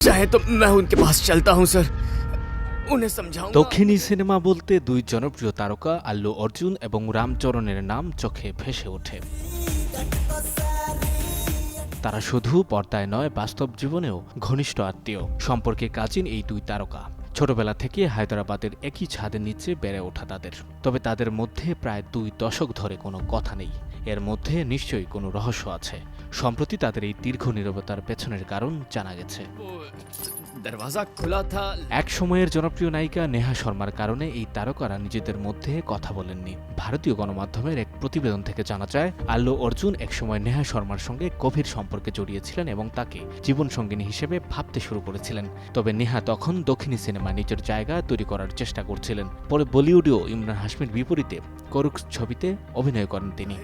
চাহে তো উনকে পাস চলতা হুম স্যার দক্ষিণী সিনেমা বলতে দুই জনপ্রিয় তারকা আল্লু অর্জুন এবং রামচরণের নাম চোখে ভেসে ওঠে। তারা শুধু পর্দায় নয়, বাস্তব জীবনেও ঘনিষ্ঠ আত্মীয়। সম্পর্কে কাজিন এই দুই তারকা। ছোটবেলা থেকে হায়দরাবাদের একই ছাদের নিচে বেড়ে ওঠা তাদের। তবে তাদের মধ্যে প্রায় দুই দশক ধরে কোনো কথা নেই। এর মধ্যে নিশ্চয়ই কোনো রহস্য আছে। সম্প্রতি তাদের এই দীর্ঘ নিরবতার পেছনের কারণ জানা গেছে। দরওয়াজা খোলা থা। এক সময়ের জনপ্রিয় নায়িকা নেহা শর্মার কারণে এই তারকারা নিজেদের মধ্যে কথা বলেননি। ভারতীয় গণমাধ্যমের এক প্রতিবেদন থেকে জানা যায় আল্লু অর্জুন একসময় নেহা শর্মার সঙ্গে গভীর সম্পর্কে জড়িয়েছিলেন এবং তাকে জীবনসঙ্গিনী হিসেবে ভাবতে শুরু করেছিলেন। তবে নেহা তখন দক্ষিণী সিনেমা নিজের জায়গা তৈরি করার চেষ্টা করছিলেন। পরে বলিউডেও ইমরান হাসমির বিপরীতে করুক ছবিতে অভিনয় করেন তিনি।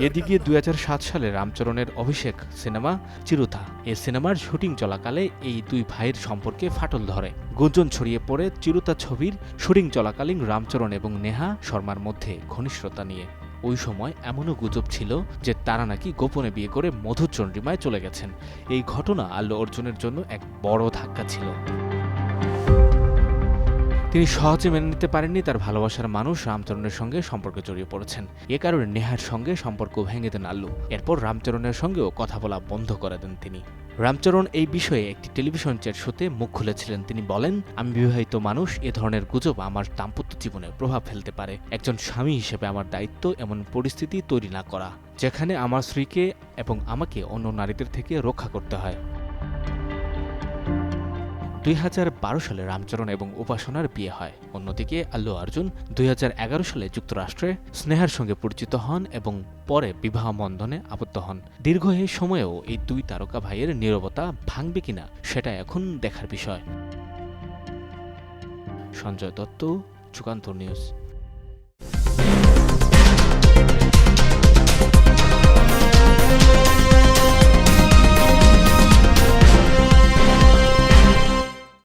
এদিকে দুই হাজার সাত সালে রামচরণের অভিষেক সিনেমা চিরুতা এ সিনেমার শুটিং চলাকালে এই দুই ভাইয়ের সম্পর্কে ফাটল ধরে। গুঞ্জন ছড়িয়ে পড়ে চিরুতা ছবির শুটিং চলাকালীন রামচরণ এবং নেহা শর্মার মধ্যে ঘনিষ্ঠতা নিয়ে। ওই সময় এমনও গুজব ছিল যে তারা নাকি গোপনে বিয়ে করে মধুচন্দ্রিমায় চলে গেছেন। এই ঘটনা আল্লু অর্জুনের জন্য এক বড় ধাক্কা ছিল। তিনি সহজে মেনে নিতে পারেননি, তার ভালোবাসার মানুষ রামচরণের সঙ্গে সম্পর্কে জড়িয়ে পড়েছেন। এ কারণে নেহার সঙ্গে সম্পর্ক ভেঙে দেন আল্লু। এরপর রামচরণের সঙ্গেও কথা বলা বন্ধ করে দেন তিনি। রামচরণ এই বিষয়ে একটি টেলিভিশন চ্যাট শোতে মুখ খুলেছিলেন। তিনি বলেন, আমি বিবাহিত মানুষ, এ ধরনের গুজব আমার দাম্পত্য জীবনে প্রভাব ফেলতে পারে। একজন স্বামী হিসেবে আমার দায়িত্ব এমন পরিস্থিতি তৈরি না করা, যেখানে আমার স্ত্রীকে এবং আমাকে অন্য নারীদের থেকে রক্ষা করতে হয়। দুই হাজার বারো সালে রামচরণ এবং উপাসনার বিয়ে হয়। অন্যদিকে আল্লু অর্জুন দুই হাজার এগারো সালে যুক্তরাষ্ট্রে স্নেহার সঙ্গে পরিচিত হন এবং পরে বিবাহ বন্ধনে আবদ্ধ হন। দীর্ঘ এই সময়েও এই দুই তারকা ভাইয়ের নিরবতা ভাঙবে কিনা সেটা এখন দেখার বিষয়। সঞ্জয় দত্ত, যুগান্তর নিউজ।